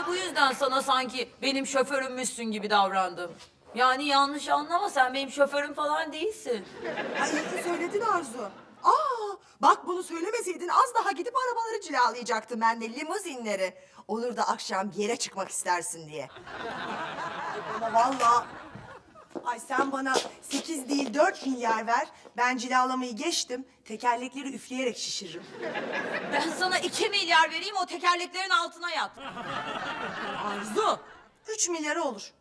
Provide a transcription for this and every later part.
de bu yüzden sana sanki benim şoförümmüşsün gibi davrandım. Yani yanlış anlama sen benim şoförüm falan değilsin. Ay iyi ki söyledin Arzu. Aa, bak bunu söylemeseydin az daha gidip arabaları cilalayacaktım ben de limuzinleri. Olur da akşam yere çıkmak istersin diye. Ama vallahi... Ay sen bana sekiz değil dört milyar ver. Ben cilalamayı geçtim. Tekerlekleri üfleyerek şişiririm. Ben sana iki milyar vereyim o tekerleklerin altına yat. Arzu. Üç milyara olur.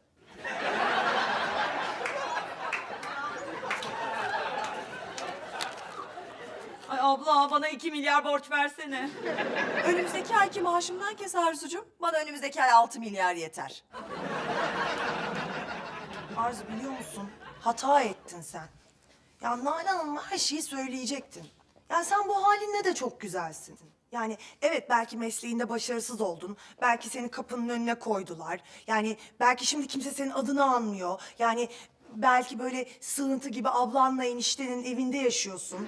Ay abla bana iki milyar borç versene. Önümüzdeki ayki maaşımdan kes Arzucuğum. Bana önümüzdeki ay altı milyar yeter. Arzu biliyor musun? Hata ettin sen. Ya Nalan Hanım'a her şeyi söyleyecektin. Ya sen bu halinle de çok güzelsin. Yani evet belki mesleğinde başarısız oldun. Belki seni kapının önüne koydular. Yani belki şimdi kimse senin adını anmıyor. Yani belki böyle sığıntı gibi ablanla eniştenin evinde yaşıyorsun.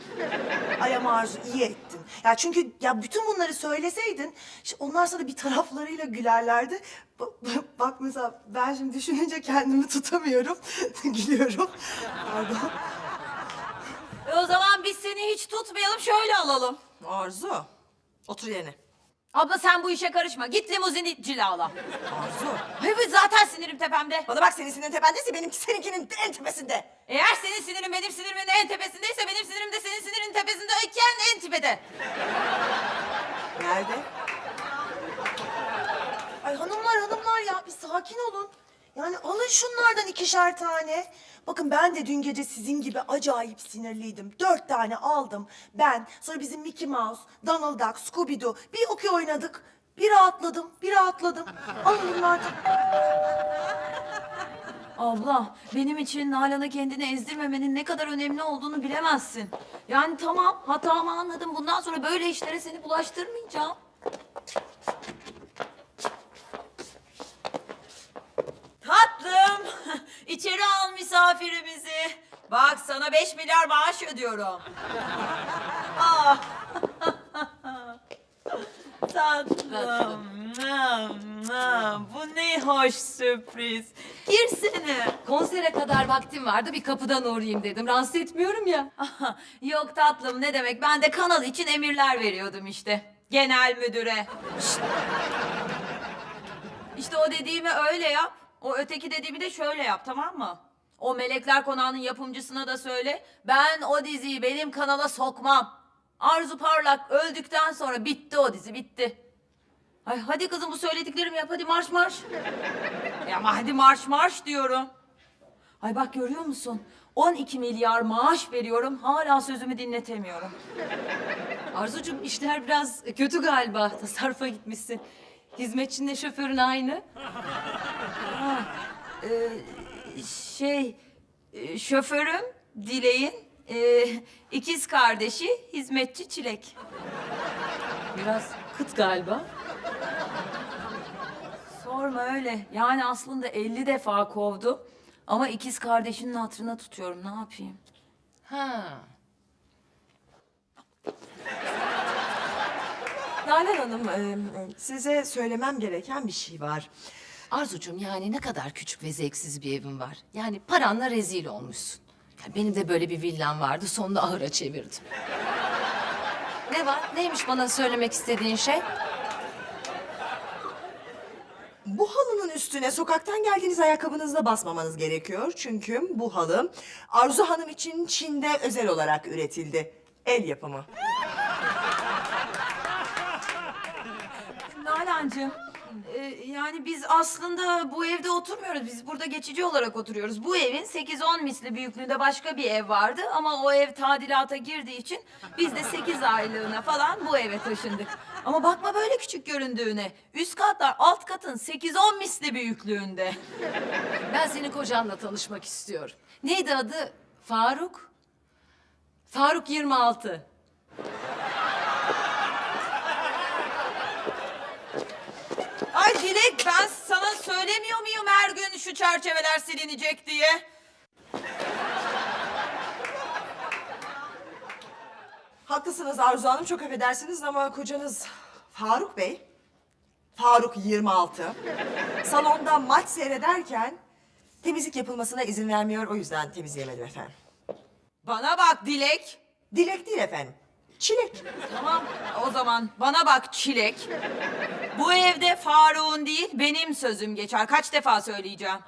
Ay ama Arzu iyi ettin. Ya çünkü ya bütün bunları söyleseydin işte onlar sana bir taraflarıyla gülerlerdi. Ba- ba- Bak mesela ben şimdi düşününce kendimi tutamıyorum. Gülüyorum. Pardon. E o zaman biz seni hiç tutmayalım şöyle alalım. Arzu. Otur yerine. Abla sen bu işe karışma. Git limuzini cilala. Arzu. Evet zaten sinirim tepemde. Bana bak senin sinirin tependeyse benimki seninkinin en tepesinde. Eğer senin sinirin benim sinirimin en tepesindeyse benim sinirim de senin sinirin tepesindeyken en tepede. Nerede? Ay hanımlar hanımlar ya bir sakin olun. Yani alın şunlardan ikişer tane. Bakın ben de dün gece sizin gibi acayip sinirliydim. Dört tane aldım ben. Sonra bizim Mickey Mouse, Donald Duck, Scooby-Doo bir okey oynadık. Bir rahatladım, bir rahatladım. Alın bunlardan. Abla benim için Nalan'ı kendine ezdirmemenin ne kadar önemli olduğunu bilemezsin. Yani tamam hatamı anladım. Bundan sonra böyle işlere seni bulaştırmayacağım. Tatlım içeri al misafirimizi. Bak sana beş milyar maaş ödüyorum. Ah. Tatlım. Bu ne hoş sürpriz. Girsene. Konsere kadar vaktim vardı bir kapıdan uğrayayım dedim. Rahatsız etmiyorum ya. Yok tatlım ne demek ben de kanal için emirler veriyordum işte. Genel müdüre. İşte o dediğimi öyle yap. O öteki dediğimi de şöyle yap tamam mı? O Melekler Konağı'nın yapımcısına da söyle. Ben o diziyi benim kanala sokmam. Arzu Parlak öldükten sonra bitti o dizi bitti. Ay hadi kızım bu söylediklerimi yap hadi marş marş. Ya ama hadi marş marş diyorum. Ay bak görüyor musun? 12 milyar maaş veriyorum hala sözümü dinletemiyorum. Arzucuğum işler biraz kötü galiba. Tasarrufa gitmişsin. Hizmetçinle şoförün aynı. Ee, şey e, şoförüm Dilek'in e, ikiz kardeşi hizmetçi Çilek. Biraz kıt galiba. Sorma öyle. Yani aslında 50 defa kovdu. Ama ikiz kardeşinin hatırına tutuyorum. Ne yapayım? Ha. Nalan Hanım, e, size söylemem gereken bir şey var. Arzucuğum yani ne kadar küçük ve zevksiz bir evin var. Yani paranla rezil olmuşsun. Ya benim de böyle bir villam vardı sonunda ahıra çevirdim. ne var? Neymiş bana söylemek istediğin şey? Bu halının üstüne sokaktan geldiğiniz ayakkabınızla basmamanız gerekiyor. Çünkü bu halı Arzu Hanım için Çin'de özel olarak üretildi. El yapımı. Nalan'cığım e, yani biz aslında bu evde oturmuyoruz. Biz burada geçici olarak oturuyoruz. Bu evin 8-10 misli büyüklüğünde başka bir ev vardı. Ama o ev tadilata girdiği için biz de 8 aylığına falan bu eve taşındık. Ama bakma böyle küçük göründüğüne. Üst katlar alt katın 8-10 misli büyüklüğünde. Ben senin kocanla tanışmak istiyorum. Neydi adı? Faruk? Faruk 26. Ay Dilek ben sana söylemiyor muyum her gün şu çerçeveler silinecek diye? Haklısınız Arzu Hanım, çok affedersiniz ama kocanız Faruk Bey... Faruk 26. Salonda maç seyrederken temizlik yapılmasına izin vermiyor. O yüzden temizleyemedim efendim. Bana bak Dilek. Dilek değil efendim. Çilek. Tamam o zaman bana bak Çilek. Bu evde Faruk'un değil benim sözüm geçer. Kaç defa söyleyeceğim.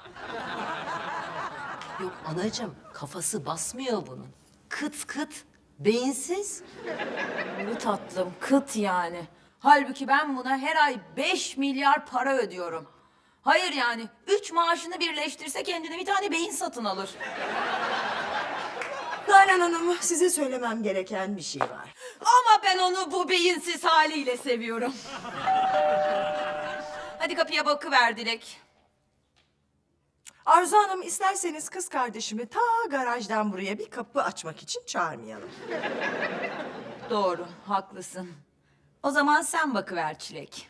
Yok anacığım kafası basmıyor bunun. Kıt kıt beyinsiz. Bu tatlım kıt yani. Halbuki ben buna her ay 5 milyar para ödüyorum. Hayır yani üç maaşını birleştirse kendine bir tane beyin satın alır. Nalan Hanım size söylemem gereken bir şey var. Ama ben onu bu beyinsiz haliyle seviyorum. Hadi kapıya bakıver Dilek. Arzu Hanım isterseniz kız kardeşimi ta garajdan buraya bir kapı açmak için çağırmayalım. Doğru, haklısın. O zaman sen bakıver Çilek.